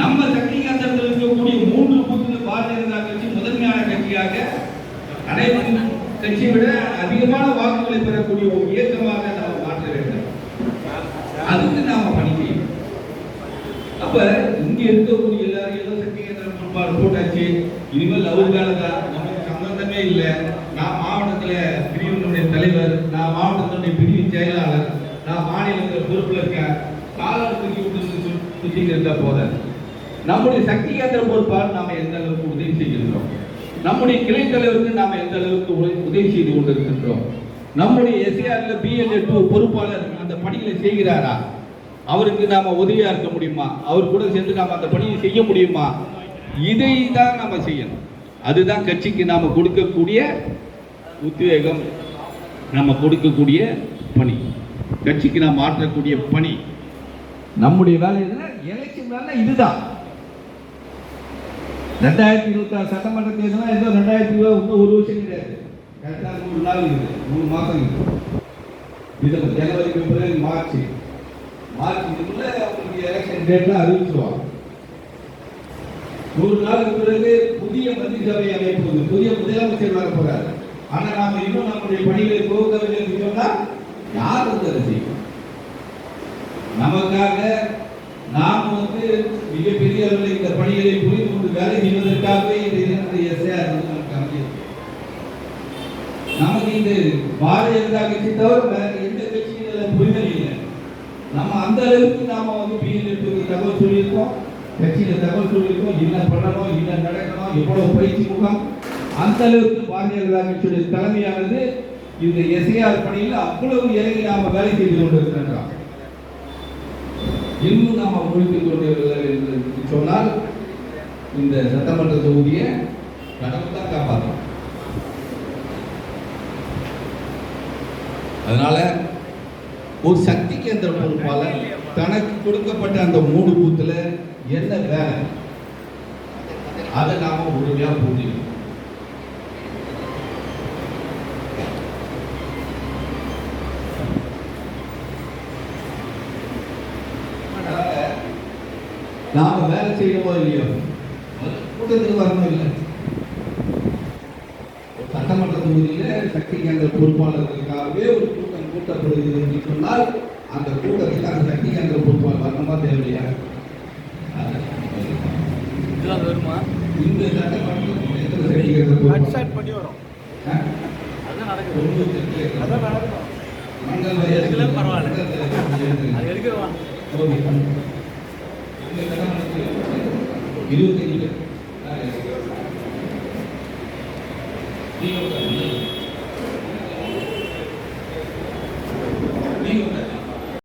நம்ம சக்தி கேந்திரத்தில் இருக்கக்கூடிய மூன்று பூத்தில் பாரதிய ஜனதா கட்சி முதன்மையான கட்சியாக அனைவரும் கட்சியை விட அதிகமான வாக்குகளை பெறக்கூடிய ஒரு இயக்கமாக நாம் மாற்ற வேண்டும். அதுக்கு நாம பணி செய்யணும். அப்ப இங்க இருக்கக்கூடிய எல்லாரும் ஏதோ சக்தி கேந்திரம் பொறுப்பாளர் போட்டாச்சு. இனிமேல் அவருக்கான நமக்கு சம்பந்தமே இல்லை. நான் மாவட்டத்துல பிரிவினுடைய தலைவர் நான் மாவட்டத்தினுடைய பிரிவு செயலாளர் நான் மாநிலத்தில் பொறுப்புல இருக்கேன். காலம் தூக்கி விட்டு சுத்திட்டு இருந்தா போதாது. நம்முடைய சக்தி கேந்திர பொறுப்பால் நாம் எந்த அளவுக்கு உதவி செய்கின்றோம்? நம்முடைய கிளை தலைவருக்கு நாம் எந்த அளவுக்கு உதவி- உதவி செய்து கொண்டிருக்கின்றோம்? நம்முடைய எஸ்ஏஆர்ல பிஎல்எட் பொறுப்பாளர் அந்த பணிகளை செய்கிறாரா? அவருக்கு நாம உதவியா இருக்க முடியுமா? அவர் கூட சேர்ந்து நாம் அந்த பணியை செய்ய முடியுமா? இதை தான் நாம செய்யணும். அதுதான் கட்சிக்கு நாம கொடுக்கக்கூடிய உத்வேகம். நம்ம கொடுக்கக்கூடிய பணி. கட்சிக்கு நாம் மாற்றக்கூடிய பணி. நம்முடைய வேலை எலெக்ஷன் வேலை இதுதான். ரெண்டாயிரத்தி இருபத்தி ஆறு சட்டமன்ற தேர்தல் ஏதோ ரெண்டாயிரத்தி இருபது இன்னும் ஒரு வருஷம் கிடையாது கரெக்டாக நூறு நாள் இருக்குது மூணு மாதம் இருக்குது இது ஜனவரி பிப்ரவரி மார்ச். மார்ச் இதுக்குள்ள அவங்களுக்கு எலெக்ஷன் டேட்லாம் அறிவிச்சிருவாங்க. நூறு நாளுக்கு பிறகு புதிய மந்திரிசபை அமைப்பு புதிய முதலமைச்சர் வர போறாரு. ஆனால் நாம இன்னும் நம்முடைய பணிகளை துவக்கவில்லை என்று சொன்னால் யார் வந்து அதை செய்யும்? நமக்காக நாம் வந்து மிகப்பெரிய அளவில் இந்த பணிகளை வேலை செய்வதற்காகவே இந்த இரண்டு வந்து நமக்கு நமக்கு இந்த பாரதிய ஜனதா கட்சி தவிர வேற எந்த கட்சியும் புரிதல் இல்லை. நம்ம அந்த அளவுக்கு நாம வந்து பிஎல்எஃப்க்கு தகவல் சொல்லியிருக்கோம். கட்சியில தகவல் சொல்லியிருக்கோம். என்ன பண்ணணும் என்ன நடக்கணும் எவ்வளவு பயிற்சி முகாம். அந்த அளவுக்கு பாரதிய ஜனதா கட்சியுடைய தலைமையானது இந்த எஸ்ஐஆர் பணியில் அவ்வளவு இறங்கி நாம வேலை செய்து கொண்டிருக்கின்றோம். இன்னும் நாம் முடித்துக் கொண்டு என்று சொன்னால் இந்த சட்டமன்ற தொகுதியை கடவுள் தான் காப்பாற்றும் அதனால ஒரு சக்தி கேந்திர பொறுப்பாளர் தனக்கு கொடுக்கப்பட்ட அந்த மூணு பூத்துல என்ன வேலை? அதை நாம உறுதியா புரிஞ்சுக்கணும். நாம வேலை செய்யணுமோ இல்லையோ? கூட்டத்துக்கு வரணும் இல்லை சட்டமன்ற தொகுதியில சக்தி கேந்திர பொறுப்பாளர்களுக்காகவே ஒரு கூட்டம் கூட்டப்படுகிறது என்று சொன்னால் அந்த கூட்டத்துக்கு அந்த சக்தி கேந்திர பொறுப்பாளர் வரணுமா தேவையா வருமா இந்த சட்டமன்றத்தில் எத்தனை சக்தி கேந்திர பொறுப்பாளர்? பண்ணி வரும்? அதான் நடக்குது. அதான் நடக்கும் பரவாயில்ல. அது எடுக்கிறவான் ஓகே. இந்த சட்டமன்றத்தில் இருபத்தஞ்சு